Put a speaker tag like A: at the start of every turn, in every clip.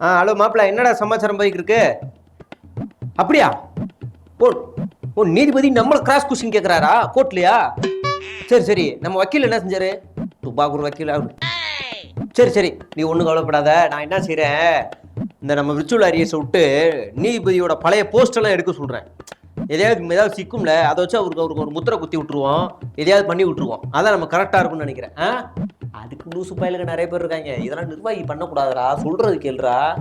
A: ஆ hello மாப்பிள்ள என்னடா சமாச்சாரம் போய்க்கு இருக்கு அப்படியா? ஓ ஓ நீதிபதி நம்மள கிராஸ் கொஸ்டின் கேட்குறாரா கோர்ட்லையா? சரி சரி நம்ம வக்கீல் என்ன செஞ்சாரு? துபாக்கூர் வக்கீல்? அவரு சரி சரி நீ ஒன்றும் கவலைப்படாத நான் என்ன செய்கிறேன் இந்த நம்ம விர்ச்சுவல் அரியஸை விட்டு நீதிபதியோட பழைய போஸ்டெல்லாம் எடுக்க சொல்கிறேன் எதையாவது ஏதாவது சிக்கும்ல அதை வச்சு அவருக்கு அவருக்கு ஒரு முத்திரை குத்தி விட்டுருவோம். எதையாவது பண்ணி விட்டுருவோம். அதான் நம்ம கரெக்டாக இருக்கும்னு நினைக்கிறேன். ஆ? அதுக்கு லூசு பயலுக்கு நிறைய பேர் இருக்காங்க. இதெல்லாம் நிர்வாகி பண்ணக்கூடாதுடா. சொல்கிறது கேள்றா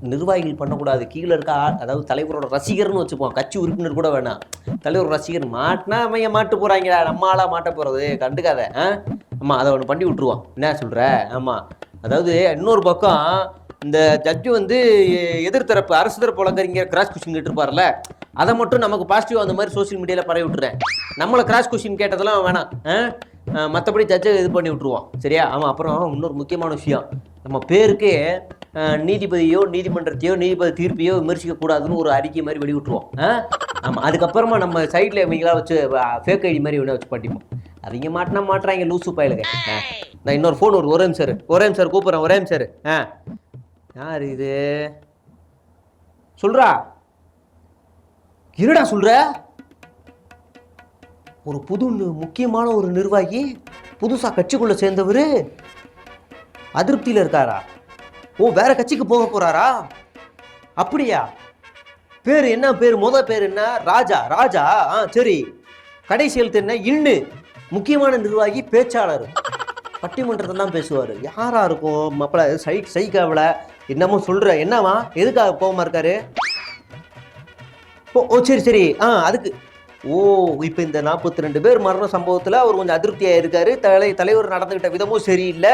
A: நிர்வாகிகள் பண்ணக்கூடாது. கீழே இருக்க அதாவது தலைவரோட ரசிகர்னு வச்சுப்போம். கட்சி உறுப்பினர் கூட வேணாம். தலைவர் ரசிகர் மாட்டினா அமைய மாட்டு போகிறாங்கடா நம்ம ஆளாக மாட்ட போகிறது கண்டுக்காத. ஆ? ஆமாம் அதை ஒன்று பண்ணி விட்ருவோம் என்ன சொல்கிற ஆமாம் அதாவது இன்னொரு பக்கம் இந்த ஜட்ஜு வந்து எதிர்த்தரப்பு அரசு தரப்பு வழக்கறிஞர் கிராஸ் கொஸ்டின் கேட்டிருப்பார்ல அதை மட்டும் நமக்கு பாசிட்டிவ் அந்த மாதிரி சோஷியல் மீடியாவில் பரவி விட்டுறேன். நம்மளை கிராஸ் கொஸ்டின் கேட்டதெல்லாம் வேணாம். மற்றபடி ஜட்ஜை இது பண்ணி விட்ருவோம் சரியா? ஆமாம் அப்புறம் இன்னொரு முக்கியமான விஷயம். நம்ம பேருக்கு நீதிபதியோ நீதிமன்றத்தையோ நீதிபதி தீர்ப்பையோ விமர்சிக்க கூடாதுன்னு ஒரு அறிக்கை மாதிரி வெளிவிட்டுருவோம் ஆமாம் அதுக்கப்புறமா நம்ம சைடில் இவங்களா வச்சு ஃபேக் ஐடி மாதிரி ஒன்று வச்சு பண்ணிப்போம். அவங்க மாட்டினா மாட்டுறாங்க லூசு பயலுங்க நான் இன்னொரு ஃபோன் ஒரு ஒரே சார் ஒரே சார் கூப்பிட்றேன் ஒரே சார் ஆ. யார் இது? சொல்றா. இருடா சொல்ற? ஒரு புது முக்கியமான ஒரு நிர்வாகி புதுசா கட்சிக்குள்ள சேர்ந்தவர் அதிருப்தியில் இருக்காரா? ஓ வேற கட்சிக்கு போக போறாரா? அப்படியா? பேர் என்ன? பேர் முத பேர் என்ன? ராஜா ராஜா ஆ சரி. கடைசி எழுத்து என்ன? இன்னு. முக்கியமான நிர்வாகி பேச்சாளர். பட்டிமன்றத்தெல்லாம் பேசுவார். யாராக இருக்கும்? மப்பள சை சைக்காவில் என்னமோ சொல்கிற என்னவா எதுக்காக கோபமாக இருக்காரு? ஓ ஓ சரி சரி. ஆ அதுக்கு. ஓ இப்போ இந்த நாற்பத்தி ரெண்டு பேர் மரண சம்பவத்தில் அவர் கொஞ்சம் அதிருப்தியாக இருக்காரு. தலை தலைவர் நடந்துக்கிட்ட விதமும் சரியில்லை.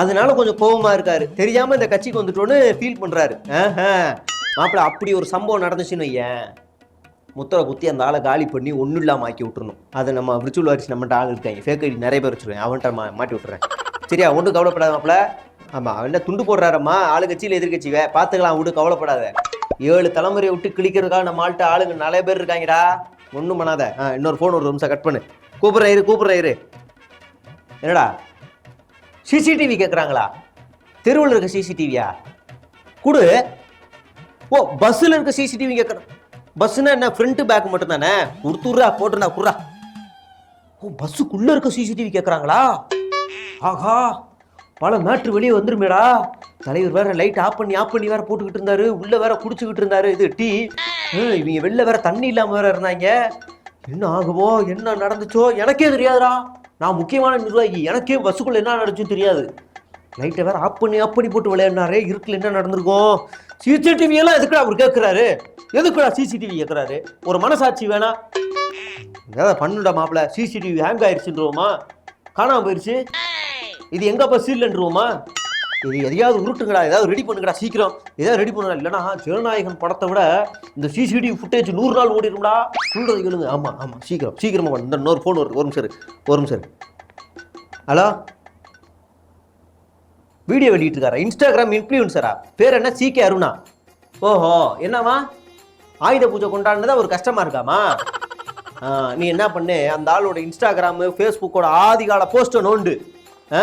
A: அதனால கொஞ்சம் கோபமாக இருக்காரு. தெரியாமல் இந்த கட்சிக்கு வந்துட்டோன்னு ஃபீல் பண்ணுறாரு ஆஹா. மாப்பிள அப்படி ஒரு சம்பவம் நடந்துச்சுன்னு வையேன். முத்திரை குத்தி அந்த ஆளை காலி பண்ணி ஒன்றும் இல்லாமல் ஆக்கி விட்டுறணும். அதை நம்ம விர்ச்சுவல் வாரிசு நம்மகிட்ட ஆள் இருக்காங்க ஃபேக் ஐடி நிறைய பேர் வச்சுருவேன் அவன்கிட்ட மா மாட்டி விட்டுறேன். சரியா? ஒன்றும் கவலைப்படாத மாப்பிள. ஆமாம் அவன் என்ன துண்டு போடுறாரம்மா? ஆளு கட்சியில் எதிர்கட்சி பார்த்துக்கலாம் விடு கவலைப்படாத. ஏழு தலைமுறையை விட்டு கிளிக்கிறதுக்காக நம்ம ஆள்கிட்ட ஆளுங்க நிறைய பேர் இருக்காங்கடா. ஒன்றும் பண்ணாத. ஆ இன்னொரு ஃபோன் ஒரு நிமிஷம் கட் பண்ணு. கூப்பிட்றேன் இரு கூப்பிட்றேன் இரு. என்னடா? சிசிடிவி கேட்குறாங்களா தெருவில் இருக்க சிசிடிவியா கொடு. ஓ பஸ்ஸில் இருக்க சிசிடிவி கேட்குறேன் பஸ்ஸுனா என்ன? ஃப்ரண்ட்டு பேக் மட்டும் தானே கொடுத்துட்றா போட்டுடா குடுறா. ஓ பஸ்ஸுக்குள்ளே இருக்க சிசிடிவி கேட்குறாங்களா ஆஹா. பல மேட்ரு வெளியே வந்துருமேடா. தலைவர் வேற லைட் ஆஃப் பண்ணி ஆஃப் பண்ணி வேற போட்டுக்கிட்டு இருந்தாரு. உள்ள வேற குடிச்சுக்கிட்டு இருந்தாரு. இது டீ. இவங்க வெளில வேற தண்ணி இல்லாம வேற இருந்தாங்க. என்ன ஆகுமோ என்ன நடந்துச்சோ எனக்கே தெரியாதுடா. நான் முக்கியமான நிர்வாகி. எனக்கே பஸ்ஸுக்குள்ள என்ன நடந்துச்சுன்னு தெரியாது. லைட்டை வேற ஆஃப் பண்ணி ஆஃப் பண்ணி போட்டு விளையாடினாரே. இருட்டில் என்ன நடந்திருக்கும் சிசிடிவி எல்லாம் எதுக்குடா அவர் கேட்குறாரு எதுக்குடா சிசிடிவி கேட்குறாரு ஒரு மனசாட்சி வேணா. ஏதாவது பண்ணுடா மாப்பிள. சிசிடிவி ஹேங் ஆயிடுச்சுன்றோமா காணாமல் போயிடுச்சு இது எங்க பஸ் இல்லைன்றோமா இது எதையாவது உருட்டுங்கடா ஏதாவது ரெடி பண்ணுங்கடா சீக்கிரம். ஏதாவது ரெடி பண்ணுடா இல்லைன்னா ஜனநாயகன் படத்தை விட இந்த சிசிடிவி ஃபுட்டேஜ் நூறு நாள் ஓடிடும்டா. சொல்கிறது கேளுங்க. ஆமாம் ஆமாம் சீக்கிரம் சீக்கிரமாக இந்த இன்னொரு ஃபோன் வருது. ஒரு நிமிஷம் இரு. ஒரு நிமிஷம் ஹலோ வீடியோ வெளியிட்டுருக்காரா? இன்ஸ்டாகிராம் இன்ஃப்ளூயன்சரா பேர் என்ன? சிகே அருணா. ஓஹோ என்னவா ஆயுத பூஜை கொண்டாடுனது ஒரு கஷ்டமாக இருக்காமா நீ என்ன பண்ணு? அந்த ஆளோட இன்ஸ்டாகிராமு ஃபேஸ்புக்கோட ஆதிகால போஸ்ட்டை நோண்டு ஆ?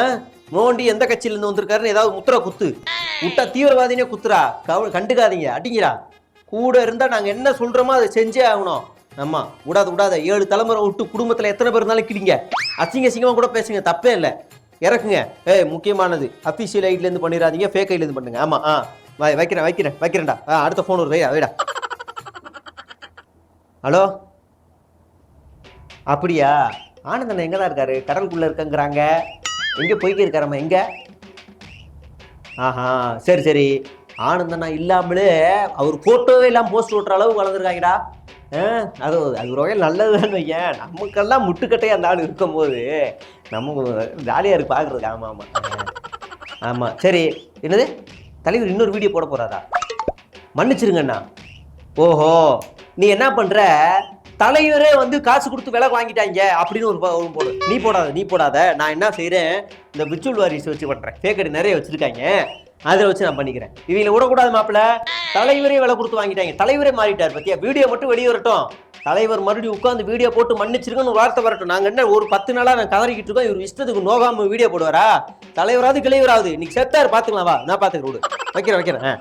A: நோண்டி எந்த கட்சியிலேருந்து வந்திருக்காருன்னு ஏதாவது முத்திரை குத்து. விட்டா தீவிரவாதினே குத்துறா. கவ கண்டுக்காதீங்க. அடிங்கடா. கூட இருந்தால் நாங்கள் என்ன சொல்கிறோமோ அதை செஞ்சே ஆகணும். ஆமாம் விடாத விடாத. ஏழு தலைமுறை விட்டு குடும்பத்தில் எத்தனை பேர் இருந்தாலும் கிளிங்க அசிங்க அசிங்கமாக கூட பேசுங்க. தப்பே இல்லை. இறக்குங்க. ஏய் முக்கியமானது. அஃபிஷியல் ஐட்லேருந்து பண்ணிடாதீங்க. ஃபேக் ஐட்லேருந்து பண்ணுங்க. ஆமாம் ஆ. வை- வைக்கிறேன் வைக்கிறேன். வைக்கிறேன்டா. ஆ அடுத்த ஃபோன் ஒரு வைடா வைடா ஹலோ? அப்படியா? ஆனந்தன் எங்கே தான் இருக்காரு? கடலுக்குள்ளே இருக்கங்கிறாங்க. எங்கே போய்க்கு இருக்காரம்மா எங்கே? ஆஹா சரி சரி. ஆனந்தண்ணா இல்லாமலே அவர் ஃபோட்டோவே இல்லாமல் போஸ்ட் ஓட்டுற அளவு வளர்ந்துருக்காங்கடா. ஆ, அது அது ஒரு வகையில் நல்லதுன்னு வையன். நமக்கெல்லாம் முட்டுக்கட்டையாக அந்த ஆள் இருக்கும்போது நம்ம ஜாலியாக இருக்கு பார்க்குறதுக்கு ஆமாம் ஆமாம் ஆமாம் சரி என்னது? தலைவர் இன்னொரு வீடியோ போட போகிறாரா மன்னிச்சிருங்கண்ணா. ஓஹோ நீ என்ன பண்ணுற தலைவரே வந்து காசு கொடுத்து விலை வாங்கிட்டாங்க அப்படின்னு ஒரு போடு. நீ போடாத நீ போடாத. நான் என்ன செய்கிறேன் இந்த விர்ச்சுவல் வாரிஸ் வச்சு பண்ணுறேன் ஃபேக்கடி நிறைய வச்சுருக்காங்க. அதில் வச்சு நான் பண்ணிக்கிறேன். இவங்களை விடக்கூடாது மாப்பிள்ள தலைவரே விலை கொடுத்து வாங்கிட்டாங்க. தலைவரே மாறிட்டார் பத்தியா? வீடியோ மட்டும் வெளியே வரட்டும் தலைவர் மறுபடியும் உட்காந்து வீடியோ போட்டு மன்னிச்சிருக்கன்னு வார்த்தை வரட்டும். நாங்கள் என்ன ஒரு பத்து நாளாக நான் கதறிக்கிட்டு இருக்கோம். இவர் இஷ்டத்துக்கு நோகாமல் வீடியோ போடுவாரா? தலைவராது கிளைவராது இன்னைக்கு செத்தார் பார்த்துக்கலாம் வா. நான் பார்த்துக்கிறேன் விடு. வைக்கிறேன் வைக்கிறேன். ஆ.